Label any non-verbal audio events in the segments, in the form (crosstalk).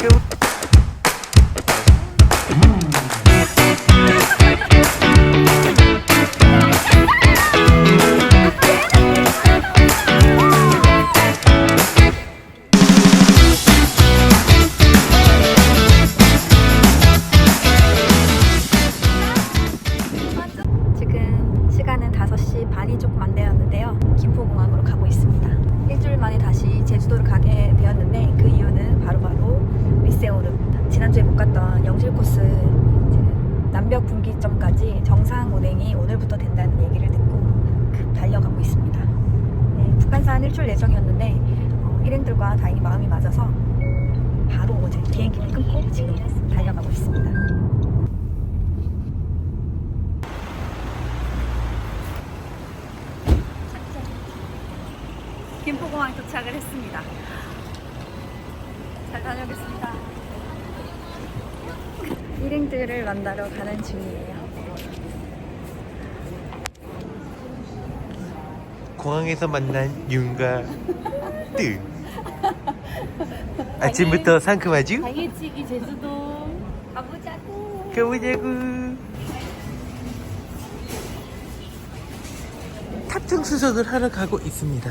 지금 시간은 5시 반이 조금 안 되었는데요. 김포공항으로 가고 있습니다. 일주일 만에 다시 제주도를 가게 되었는데 그 이유는 바로 바로 리세오르. 지난주에 못 갔던 영실 코스 이제 남벽 분기점까지 정상 운행이 오늘부터 된다는 얘기를 듣고 급 달려가고 있습니다. 네, 북한산 일주일 예정이었는데 어, 일행들과 다행히 마음이 맞아서 바로 어제 비행기를 끊고 지금 달려가고 있습니다. 김포공항에 도착을 했습니다. 잘 다녀오겠습니다. 일행들을 만나러 가는 중이에요. 공항에서 만난 윤과 (laughs) 뜨 아침부터 상큼하죠? 당일치기 제주도 가보자고. 가보자구 탑승 수속을 하러 가고 있습니다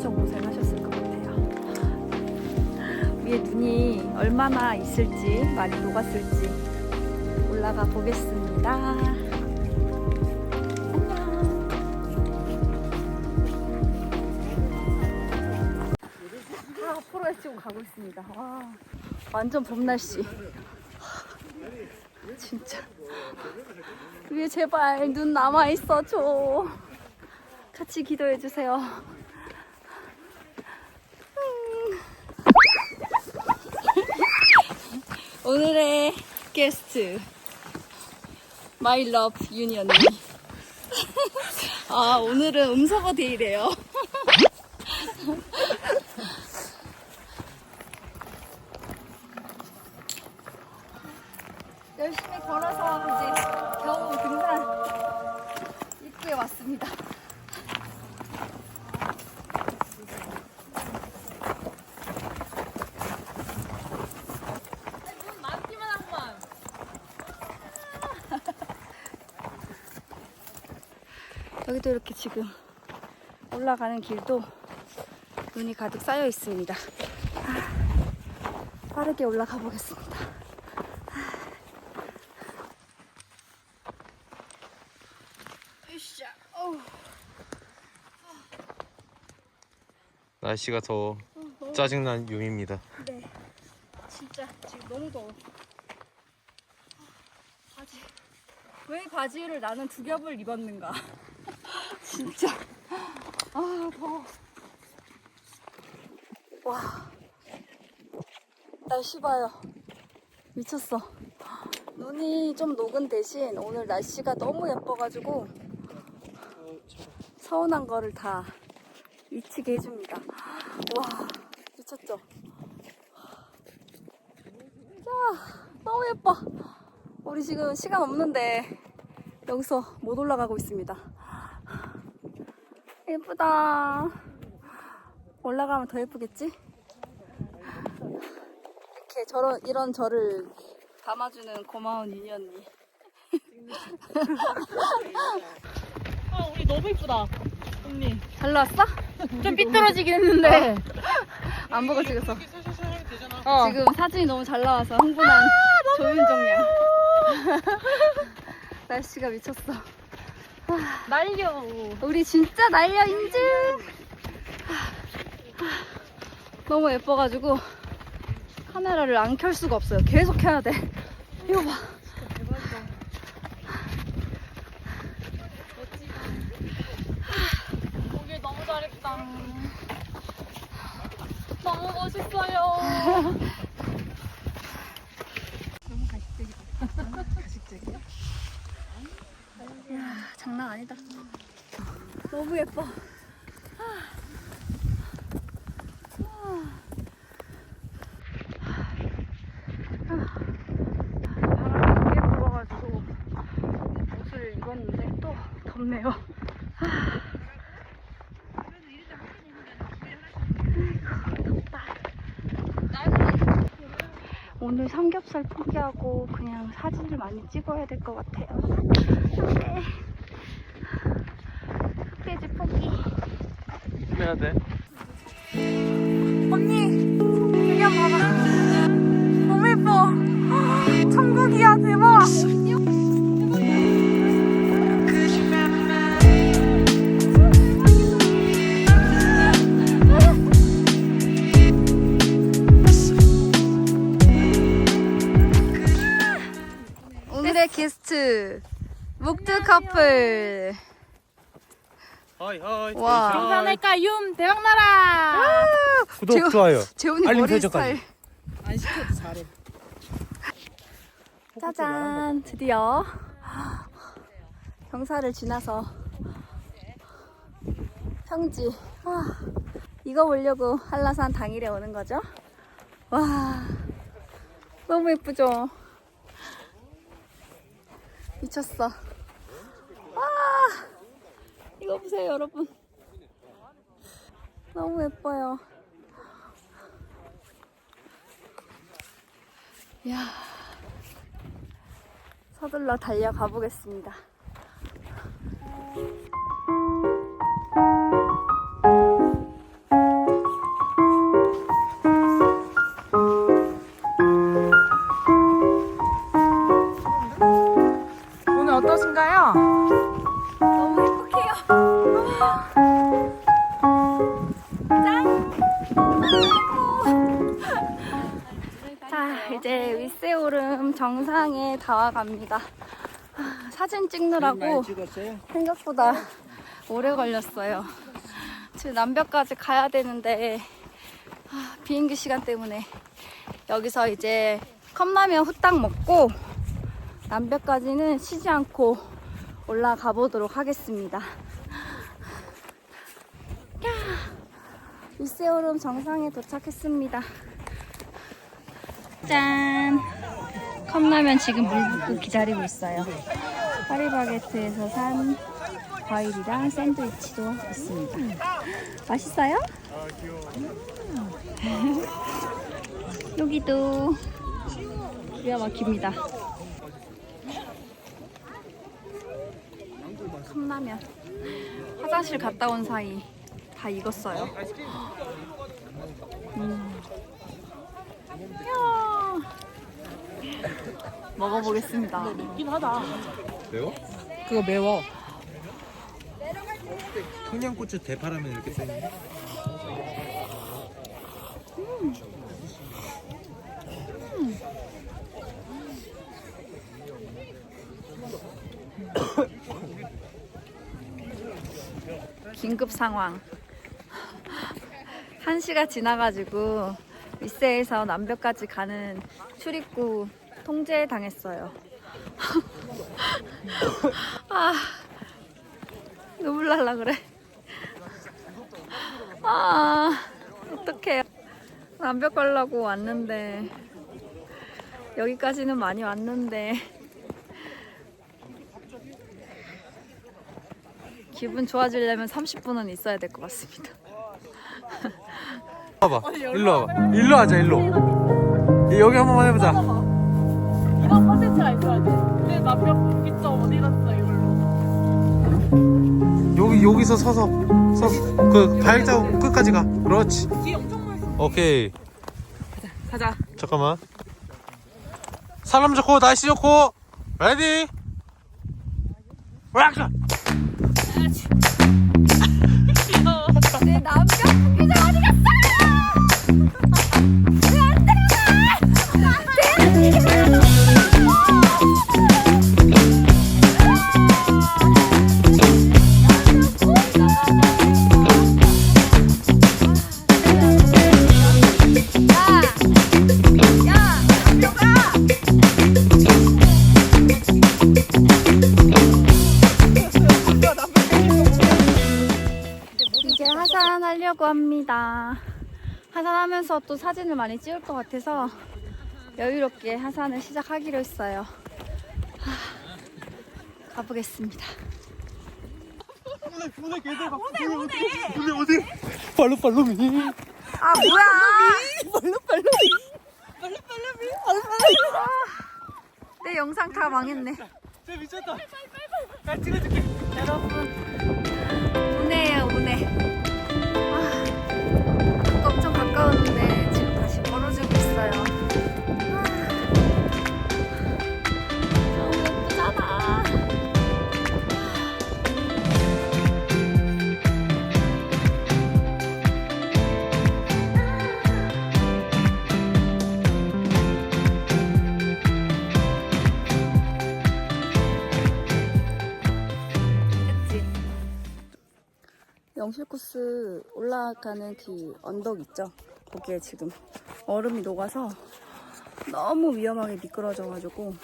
엄청 고생하셨을 것 같아요. (laughs) 위에 눈이 얼마나 있을지 많이 녹았을지 올라가 보겠습니다. 다 앞으로 해치고 가고 있습니다. 와, 완전 봄 날씨. (laughs) 진짜. 위에 제발 눈 남아 있어 줘. 같이 기도해 주세요. 오늘의 게스트 마이 러브 유니언 (laughs) 아 오늘은 음소거 데이래요. (laughs) 열심히 걸어서 이제 겨우 등산 입구에 왔습니다. 여기도 이렇게 지금 올라가는 길도 눈이 가득 쌓여 있습니다. 아, 빠르게 올라가 보겠습니다. 어우. 날씨가 더워 짜증난 윤입니다 네. 진짜 지금 너무 더워. 바지. 왜 바지를 나는 두 겹을 입었는가? 진짜. 아, 더워. 와. 날씨 봐요. 미쳤어. 눈이 좀 녹은 대신 오늘 날씨가 너무 예뻐가지고 서운한 거를 다 잊히게 해줍니다. 와, 미쳤죠? 야, 너무 예뻐. 우리 지금 시간 없는데 여기서 못 올라가고 있습니다. 예쁘다. 올라가면 더 예쁘겠지? 이렇게 저런 이런 저를 담아주는 고마운 언니. (laughs) 아, 우리 너무 이쁘다. 언니. 잘 나왔어? 좀 삐뚤어지긴 했는데. (laughs) 안 보고 찍었어. 어. 지금 사진이 너무 잘 나와서 흥분한 조윤정 양. (laughs) 날씨가 미쳤어. 날려. 우리 진짜 날려 인증. 너무 예뻐가지고 카메라를 안 켤 수가 없어요. 계속 켜야 돼. 이거 봐. 오길 너무 잘했다. 너무 멋있어요. 이야, 장난 아니다. 너무 예뻐. 바람이 꽤 불어가지고 옷을 입었는데 또 덥네요. 오늘 삼겹살 포기하고 그냥 사진을 많이 찍어야 될 것 같아요. 네. 흑돼지 포기. 해야 돼. 언니, 여기 한번 봐봐. 너무 예뻐. 천국이야, 대박. 오늘의 게스트 묵드 커플 하이 하이. 와. 감사할까 윰 대박나라. 구독 재훈- 좋아요. 재훈이 알림 머리 설정까지. 스타일 짜잔 드디어 경사를 지나서 평지 아, 이거 보려고 한라산 당일에 오는 거죠 와 너무 예쁘죠 미쳤어 와 이거 보세요 여러분. 너무 예뻐요. 이야. 서둘러 달려가 보겠습니다. 정상에 다 와갑니다. 아, 사진 찍느라고 생각보다 오래 걸렸어요. 지금 남벽까지 가야 되는데 아, 비행기 시간 때문에 여기서 이제 컵라면 후딱 먹고 남벽까지는 쉬지 않고 올라가 보도록 하겠습니다. 야, 윗세오름 정상에 도착했습니다. 짠! 컵라면 지금 물 붓고 기다리고 있어요. 파리바게트에서 산 과일이랑 샌드위치도 있습니다. 맛있어요? 여기도 기가 막힙니다. 컵라면. 화장실 갔다 온 사이 다 익었어요. 음. 먹어보겠습니다. 있긴 하다. 매워? 그거 매워. 청양고추 대파라면 이렇게 써있네. 긴급 상황. 한 시가 지나가지고 윗세에서 남벽까지 가는 출입구 통제 당했어요. (laughs) 아, 눈물 날라 그래. 아, 어떡해. 완벽 가려고 왔는데, 여기까지는 많이 왔는데, 기분 좋아지려면 30분은 있어야 될 것 같습니다. 봐봐. 일로 와봐. 일로 하자, 일로. 여기 한 번만 해보자. 이런 컨텐츠가 있어야 돼. 내 남편 있어 어디 갔어 이걸로. 여기, 여기서 서서. 서서. 그, 발자국 끝까지 가. 그렇지. 뒤 엄청 멋있어. 오케이. 가자. 잠깐만. 사람 좋고, 날씨 좋고. 레디. 액 하산하려고 합니다. 하산하면서 또 사진을 많이 찍을 것 같아서 여유롭게 하산을 시작하기로 했어요. 하, 가보겠습니다. 발로, 발로미. 아 뭐야? 발로 발로미. 발로 발로미. 발로 발로미. 내 영상 다 망했네. 쟤 미쳤다. 여러분 운해예요 운해. 영실 코스 올라가는 그 언덕 있죠? 거기에 지금 얼음이 녹아서 너무 위험하게 미끄러져가지고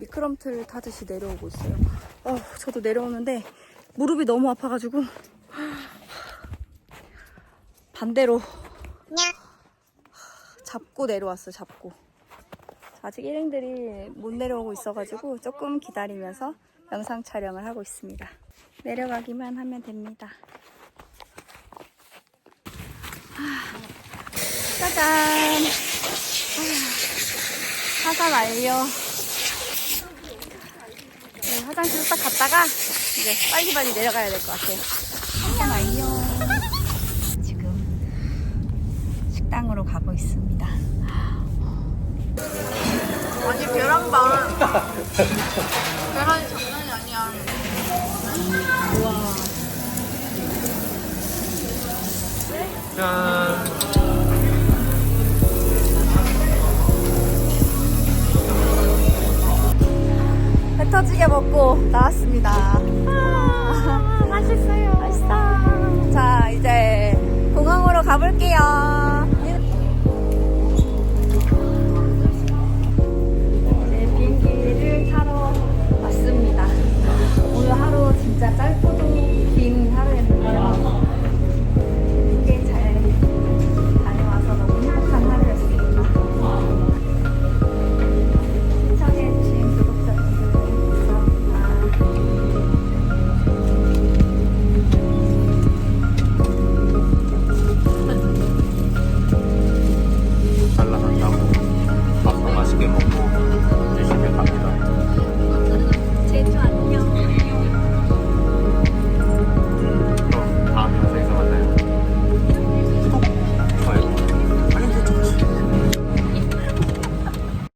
미끄럼틀 타듯이 내려오고 있어요. 어, 저도 내려오는데 무릎이 너무 아파가지고 반대로 잡고 내려왔어요. 잡고. 아직 일행들이 못 내려오고 있어가지고 조금 기다리면서 영상 촬영을 하고 있습니다. 내려가기만 하면 됩니다. 짜잔! 아, 하산 완료. 네, 화장실 딱 갔다가 이제 빨리 빨리 내려가야 될 것 같아요. 하산 완료. 지금 식당으로 가고 있습니다. 아니 계란반 계란이 장난이 아니야 짠. 배 터지게 먹고 나왔습니다. 아, 맛있어요. 맛있어. 자, 이제 공항으로 가볼게요. 이제 비행기를 타러 왔습니다. 오늘 하루 진짜 짧고도